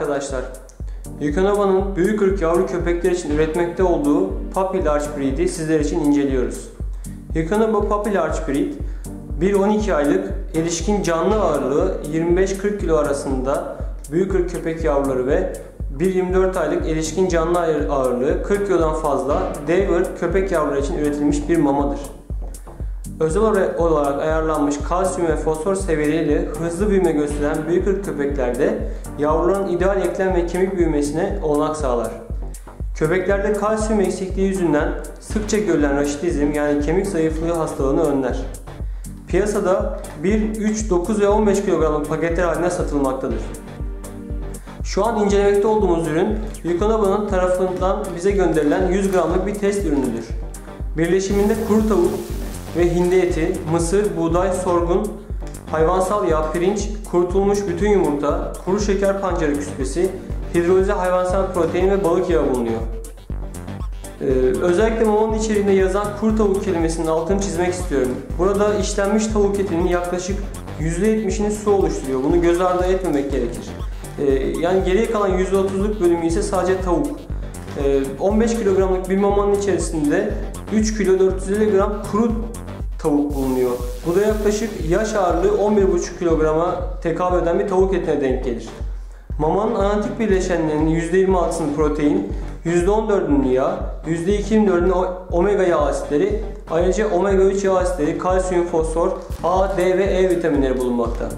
arkadaşlar. Yukonova'nın büyük ırk yavru köpekler için üretmekte olduğu Puppy Large Breed'i sizler için inceliyoruz. Yukonova Puppy Large Breed 1-12 aylık erişkin canlı ağırlığı 25-40 kilo arasında büyük ırk köpek yavruları ve 1-24 aylık erişkin canlı ağırlığı 40 kilodan fazla dev köpek yavruları için üretilmiş bir mamadır. Özel olarak ayarlanmış kalsiyum ve fosfor seviyeleriyle hızlı büyüme gösteren büyük ırk köpeklerde yavruların ideal eklem ve kemik büyümesine olanak sağlar. Köpeklerde kalsiyum eksikliği yüzünden sıkça görülen raşitizm yani kemik zayıflığı hastalığını önler. Piyasada 1, 3, 9 ve 15 kilogramlık paketler halinde satılmaktadır. Şu an incelemekte olduğumuz ürün Yukonoba'nın tarafından bize gönderilen 100 gramlık bir test ürünüdür. Birleşiminde kuru tavuk, ve hindi eti, mısır, buğday, sorgun, hayvansal yağ, pirinç, kurutulmuş bütün yumurta, kuru şeker pancarı küspesi, hidrolize hayvansal protein ve balık yağı bulunuyor. Ee, özellikle mamanın içeriğinde yazan kuru tavuk kelimesinin altını çizmek istiyorum. Burada işlenmiş tavuk etinin yaklaşık %70'ini su oluşturuyor. Bunu göz ardı etmemek gerekir. Ee, yani geriye kalan %30'luk bölümü ise sadece tavuk. 15 ee, kilogramlık bir mamanın içerisinde 3 kilo 450 gram kuru tavuk bulunuyor. Bu da yaklaşık yaş ağırlığı 11,5 kilograma tekabül eden bir tavuk etine denk gelir. Mamanın analitik bileşenlerinin %26'sının protein, %14'ünün yağ, %24'ünün omega yağ asitleri, ayrıca omega 3 yağ asitleri, kalsiyum, fosfor, A, D ve E vitaminleri bulunmakta.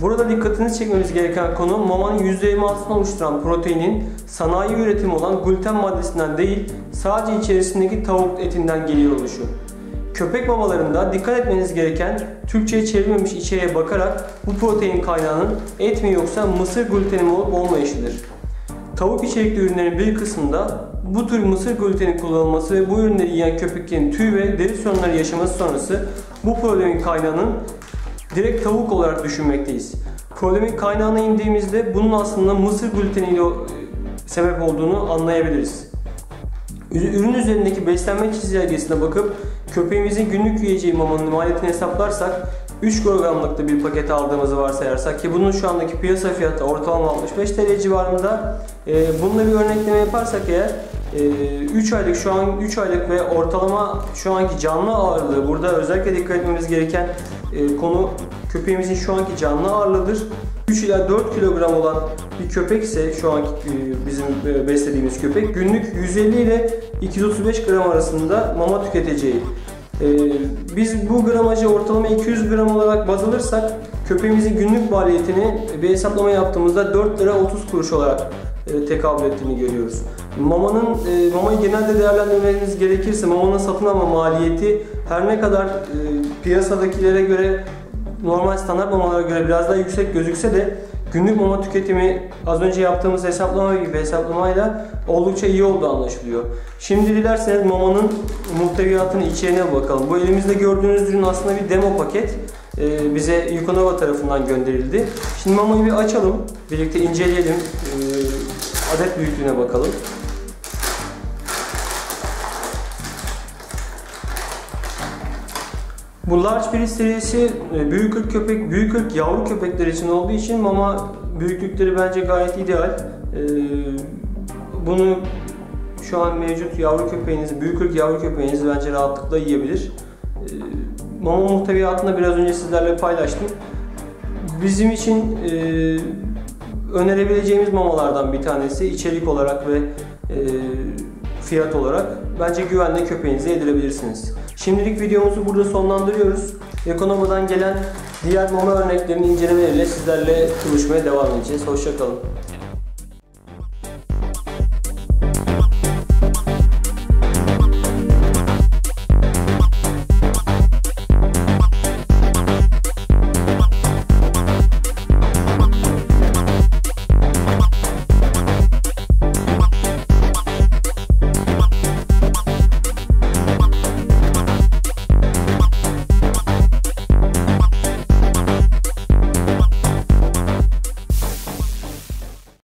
Burada dikkatinizi çekmemiz gereken konu mamanın %26'sını oluşturan proteinin sanayi üretimi olan gluten maddesinden değil sadece içerisindeki tavuk etinden geliyor oluşu. Köpek mamalarında dikkat etmeniz gereken Türkçe'ye çevrilmemiş içeriğe bakarak bu protein kaynağının et mi yoksa mısır gluteni mi olup olmayışıdır. Tavuk içerikli ürünlerin bir kısmında bu tür mısır gluteni kullanılması ve bu ürünleri yiyen köpeklerin tüy ve deri sorunları yaşaması sonrası bu problemin kaynağının direkt tavuk olarak düşünmekteyiz. Problemin kaynağına indiğimizde bunun aslında mısır gluteniyle sebep olduğunu anlayabiliriz. Ürün üzerindeki beslenme çizelgesine bakıp köpeğimizin günlük yiyeceği mamanın maliyetini hesaplarsak 3 kilogramlık da bir paket aldığımızı varsayarsak ki bunun şu andaki piyasa fiyatı ortalama 65 TL civarında e, bununla bir örnekleme yaparsak eğer 3 e, aylık şu an 3 aylık ve ortalama şu anki canlı ağırlığı burada özellikle dikkat etmemiz gereken e, konu köpeğimizin şu anki canlı ağırlığıdır. 3 ila 4 kilogram olan bir köpek ise şu anki e, bizim e, beslediğimiz köpek günlük 150 ile 235 gram arasında mama tüketeceği. Ee, biz bu gramajı ortalama 200 gram olarak baz alırsak köpeğimizin günlük maliyetini bir hesaplama yaptığımızda 4 lira 30 kuruş olarak tekabül ettiğini görüyoruz. Mamanın e, mamayı genelde değerlendirmeniz gerekirse mamanın satın alma maliyeti her ne kadar e, piyasadakilere göre normal standart mamalara göre biraz daha yüksek gözükse de günlük mama tüketimi az önce yaptığımız hesaplama gibi hesaplamayla oldukça iyi olduğu anlaşılıyor. Şimdi dilerseniz mamanın muhteviyatını içeriğine bakalım. Bu elimizde gördüğünüz ürün aslında bir demo paket. Ee, bize Yukonova tarafından gönderildi. Şimdi mamayı bir açalım. Birlikte inceleyelim. Ee, adet büyüklüğüne bakalım. Bu large bir serisi e, büyük ırk köpek, büyük ırk yavru köpekler için olduğu için mama büyüklükleri bence gayet ideal. E, bunu şu an mevcut yavru köpeğiniz, büyük ırk yavru köpeğiniz bence rahatlıkla yiyebilir. E, mama muhteviyatını biraz önce sizlerle paylaştım. Bizim için önerebileceğimiz mamalardan bir tanesi içerik olarak ve fiyat olarak bence güvenle köpeğinize yedirebilirsiniz. Şimdilik videomuzu burada sonlandırıyoruz. Ekonomiden gelen diğer mama örneklerinin incelemeleriyle sizlerle buluşmaya devam edeceğiz. Hoşçakalın.